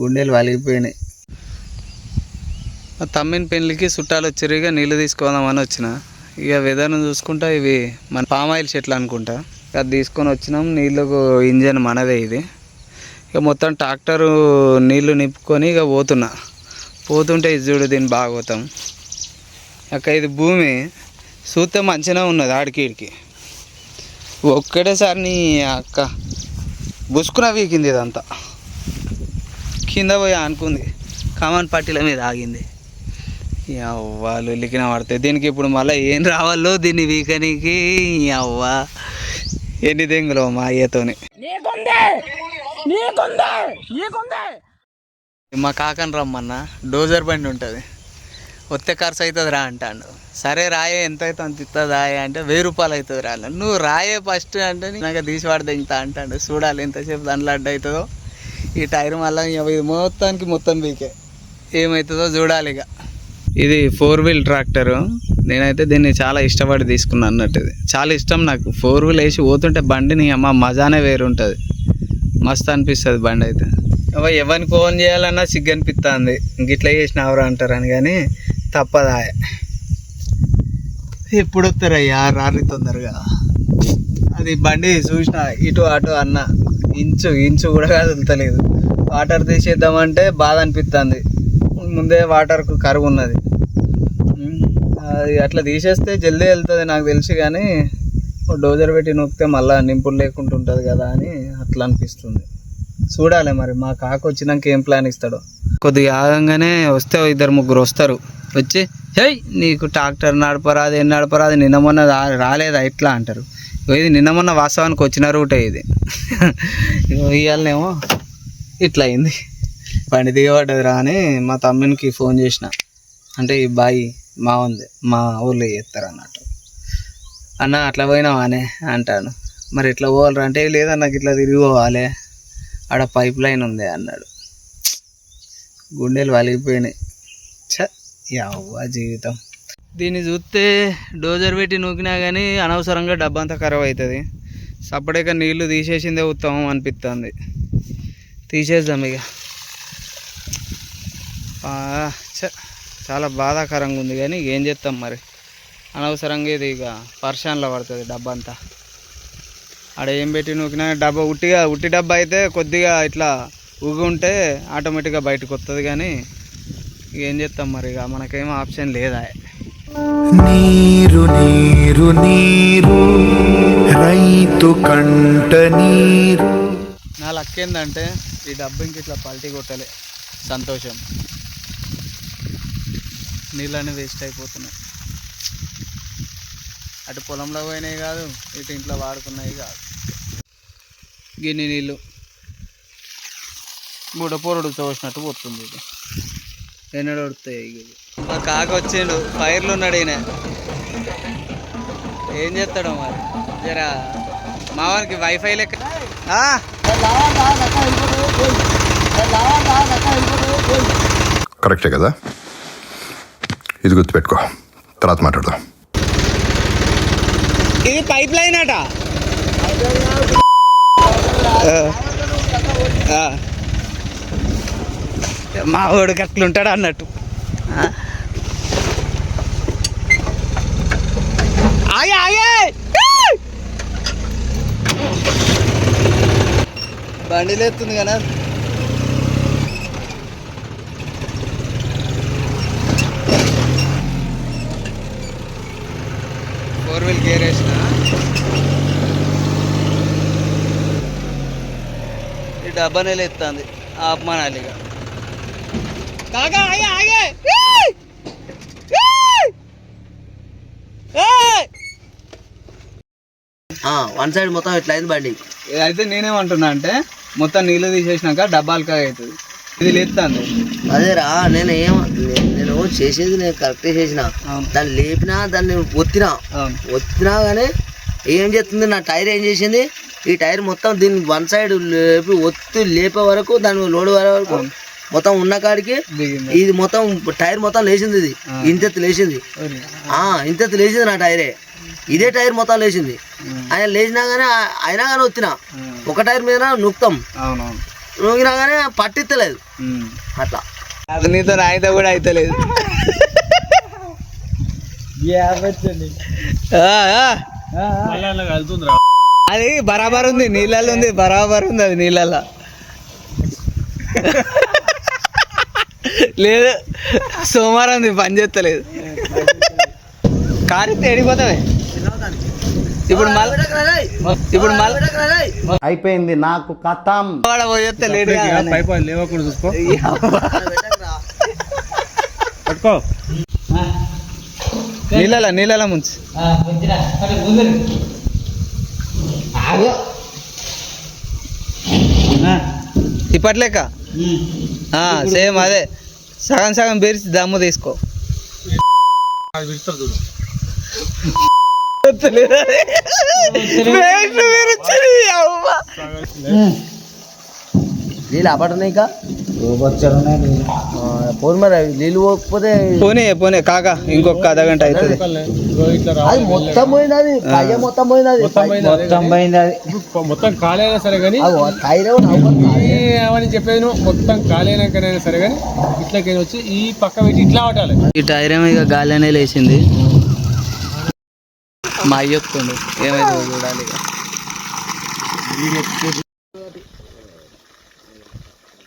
గుండెలు వలిగిపోయినాయి. మా తమ్మిన పెళ్ళికి చుట్టాలు వచ్చారు ఇక నీళ్ళు తీసుకోదామని వచ్చిన. ఇక వెదర్ను చూసుకుంటా ఇవి మన పామాయిల్ చెట్లు అనుకుంటా. ఇక అది తీసుకొని వచ్చినాం నీళ్ళకు ఇంజన్ మనదే ఇది. ఇక మొత్తం ట్రాక్టరు నీళ్ళు నింపుకొని ఇక పోతున్నా. పోతుంటే ఇది చూడు దీన్ని బాగోతాం అక్క ఇది భూమి చూస్తే మంచిగా ఉన్నది ఆడికి ఇడికి ఒక్కటేసారి నీ అక్క బుసుకున వీకింది ఇదంతా. కింద పోయి అనుకుంది. కామన్ పట్టీల మీద ఆగింది. వాళ్ళు ఉల్లికిన పడతాయి దీనికి ఇప్పుడు మళ్ళీ ఏం రావాలో దీన్ని వీకనికి? అవ్వ. ఎన్ని దెంగులో మా అయ్యతోని. మా కాకని రమ్మన్నా డోజర్ బండి ఉంటుంది. వస్తే ఖర్చు అవుతుంది రా అంటాడు. సరే రాయే ఎంత అవుతుంది అంత ఇస్తుంది రాయే అంటే వెయ్యి రూపాయలు అవుతుంది రా. నువ్వు రాయే ఫస్ట్ అంటే నాకు తీసి వాడు దింగుతా అంటాడు. చూడాలి ఎంతసేపు దాంట్లో అడ్డు అవుతుందో. ఈ టైర్ మళ్ళీ ఇది మొత్తానికి మొత్తం బీకే ఏమవుతుందో చూడాలి ఇక. ఇది ఫోర్ వీల్ ట్రాక్టరు నేనైతే దీన్ని చాలా ఇష్టపడి తీసుకున్నాను అన్నట్టు. చాలా ఇష్టం నాకు. ఫోర్ వీల్ వేసి పోతుంటే బండిని అమ్మ మజానే వేరు ఉంటుంది మస్తు అనిపిస్తుంది బండి అయితే. అవ్వ ఎవరిని ఫోన్ చేయాలన్నా సిగ్గు అనిపిస్తుంది చేసిన చేసినావురా అంటారని కానీ తప్పదా. ఎప్పుడు వస్తారయ్యా రారి తొందరగా. అది బండి చూసిన ఇటు అటు అన్న. ఇంచు ఇంచు కూడా కదులుతలేదు వాటర్ తీసేద్దామంటే బాధ అనిపిస్తుంది ముందే వాటర్కు కరువు ఉన్నది అది అట్లా తీసేస్తే జల్దీ వెళ్తుంది నాకు తెలిసి కానీ డోజర్ పెట్టి నొక్కితే మళ్ళీ నింపులు లేకుండా ఉంటుంది కదా అని అట్లా అనిపిస్తుంది. చూడాలి మరి మా కాకు వచ్చినాక ఏం ప్లాన్ ఇస్తాడో. కొద్దిగా ఆగంగానే వస్తే ఇద్దరు ముగ్గురు వస్తారు. వచ్చి హే నీకు ట్రాక్టర్ నడపరాదు ఏం నడపరాదు నిన్న మొన్న రాలేదా ఇట్లా అంటారు. ఇది నిన్న మొన్న వాస్తవానికి వచ్చిన రూటే ఇది. ఇగో ఇవాళనేమో ఇట్లా అయింది పని దిగబడ్డది రా అని మా తమ్మునికి ఫోన్ చేసిన. అంటే ఈ బాయి మా ఉంది మా ఊళ్ళో చేస్తారు అన్నట్టు అన్న అట్లా పోయినావా అనే అంటాను మరి ఇట్లా పోవాలరా అంటే లేదా నాకు ఇట్లా తిరిగి పోవాలి ఆడ పైప్ లైన్ ఉంది అన్నాడు. గుండెలు వలిగిపోయినాయి. చ యావ జీవితం. దీన్ని చూస్తే డోజర్ పెట్టి నూకినా కానీ అనవసరంగా డబ్బంతా ఖరాబ్ అవుతుంది సపడేక నీళ్ళు తీసేసిందే ఉత్తమం అనిపిస్తుంది తీసేద్దాం ఇక చాలా బాధాకరంగా ఉంది కానీ ఏం చేస్తాం మరి? అనవసరంగా ఇది ఇక పర్షాన్లో పడుతుంది డబ్బంతా. అంతా ఆడ ఏం పెట్టి నూకినా డబ్బా ఉట్టిగా ఉట్టి డబ్బా అయితే కొద్దిగా ఇట్లా ఉగుంటే ఉంటే ఆటోమేటిక్గా బయటకు వస్తుంది కానీ ఏం చేస్తాం మరి ఇక మనకేం ఆప్షన్ లేదా? నీరు నీరు నీరు రైతు కంట నీరు. నా లక్ ఏంటంటే ఈ డబ్బుకి ఇట్లా పల్టీ కొట్టలే. సంతోషం. నీళ్ళని వేస్ట్ అయిపోతున్నాయి. అటు పొలంలో పోయినాయి కాదు ఇటు ఇంట్లో వాడుకున్నాయి కాదు. గిన్ని నీళ్ళు. బుడపోరుడు చూసినట్టు పోతుంది ఇది. ఎన్నడు వడుతాయి ఇది మా కాక వచ్చిండు ఫైర్లు ఉన్నాడు ఈయన. ఏం చేస్తాడో మరి? జరా మావానికి వైఫై లెక్క? కరెక్టే కదా? ఇది గుర్తుపెట్టుకో. తర్వాత మాట్లాడదాం. ఇది పైప్ లైన్ అట. మా వాడికి అట్లుంటాడు అన్నట్టు. ఆయే ఆయే బండి లేస్తుంది కదా. ఫోర్ వీల్ గేర్ వేసిన? ఈ డబ్బా నెల ఎత్తుంది ఆగే ఆగే! వన్ సైడ్ మొత్తం ఇట్లా అయింది బండి. అయితే నేనేమంటున్నా అంటే మొత్తం నీళ్ళు తీసేసినాక డబ్బాలకాయ అవుతుంది. ఇది లేస్తుంది అదేరా నేను ఏం నేను చేసేది నేను కరెక్ట్ చేసిన. దాన్ని లేపినా దాన్ని ఒత్తినా. ఒత్తినా కానీ ఏం చేస్తుంది నా టైర్ ఏం చేసింది? ఈ టైర్ మొత్తం దీన్ని వన్ సైడ్ లేపి ఒత్తి లేపే వరకు దాని లోడ్ వరకు మొత్తం ఉన్న కాడికి ఇది మొత్తం టైర్ మొత్తం లేచింది ఇది. ఇంతెత్తు లేచింది. ఇంతెత్తు లేచింది నా టైరే. ఇదే టైర్ మొత్తం లేచింది. ఆయన లేచినా కానీ అయినా కానీ ఒత్తినా ఒక టైర్ మీద నొక్కుతాం రాగానే పట్టిత్తలేదు. ఉమ్. అట్లా. అది నీతో అయితే కూడా అయితలేదు. ఆ, ఆ. అది బరాబర్ ఉంది. నీళ్ళల్లో ఉంది. బరాబర్ ఉంది అది నీళ్ళల్లో. లేదు. సోమవారం పని చేస్తలేదు. కారు ఎడిపోతావే ఇప్పుడు మళ్ళీ ఇప్పుడు మళ్ళీ అయిపోయింది నాకు కథం. వాడ పోయేస్తే లేట్ లేవకుండా చూసుకో. పట్టుకో. నీళ్ళ నీళ్ళ ముంచి. ఇప్పట్లేక? సేమ్ అదే. సగం సగం బెరిచి దమ్ము తీసుకో. వేట్లు విరిచినాయి, అవ్వ. నీళ్ళు అప్పటి ఇంకా పోను మరి అవి నీళ్ళు పోకపోతే పోనీ పోనీ కాక ఇంకొక అర్ధ గంట అవుతుంది. అది మొత్తం పయ్య మొత్తం పోయింది అది మొత్తం ఇప్పుడు మొత్తం అయినా సరే కానీ. ఏమని చెప్పేది నువ్వు? మొత్తం ఖాళీ అయినాకనైనా సరే కానీ ఇట్లకైనా వచ్చి ఈ పక్క పెట్టి ఇట్లా పట్టాలి. ఈ టైర్ ఏమో ఇక గాలి అనే లేచింది. మా అయ్య వస్తుండు ఏమైతే చూడాలి ఇక.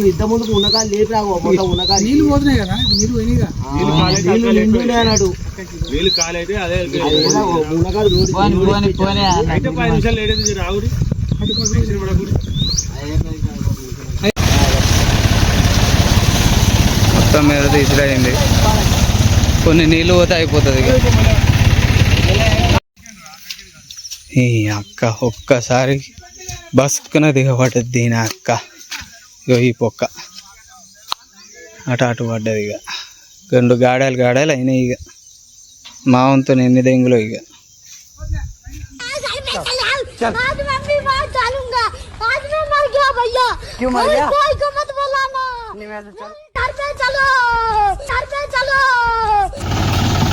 ఇప్పుడు ఇంత ముందుకు ఉన్నకాలు లేపి రావు మొత్తం ఉన్నకాలు నీళ్ళు పోతున్నాయి కదా నీళ్ళు నీళ్ళు నిండునే అన్నాడు అదే ఉన్నకాలు రోడ్డు అయితే పది నిమిషాలు మొత్తం మీద తీసుడైంది కొన్ని నీళ్ళు పోతే అయిపోతుంది ఈ అక్క ఒక్కసారి బస్కున దిగబడ్డది దీని అక్క. ఈ పొక్క. అటు అటు పడ్డది ఇక రెండు గాడాలు గాడాలు అయినాయి ఇక మా వంతు ఎన్ని దెంగులో ఇక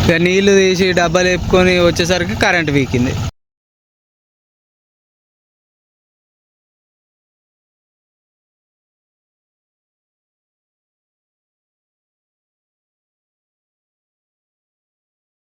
నీళ్ళు నీళ్ళు తీసి డబ్బాలు వేపుకొని వచ్చేసరికి కరెంట్ వీకింది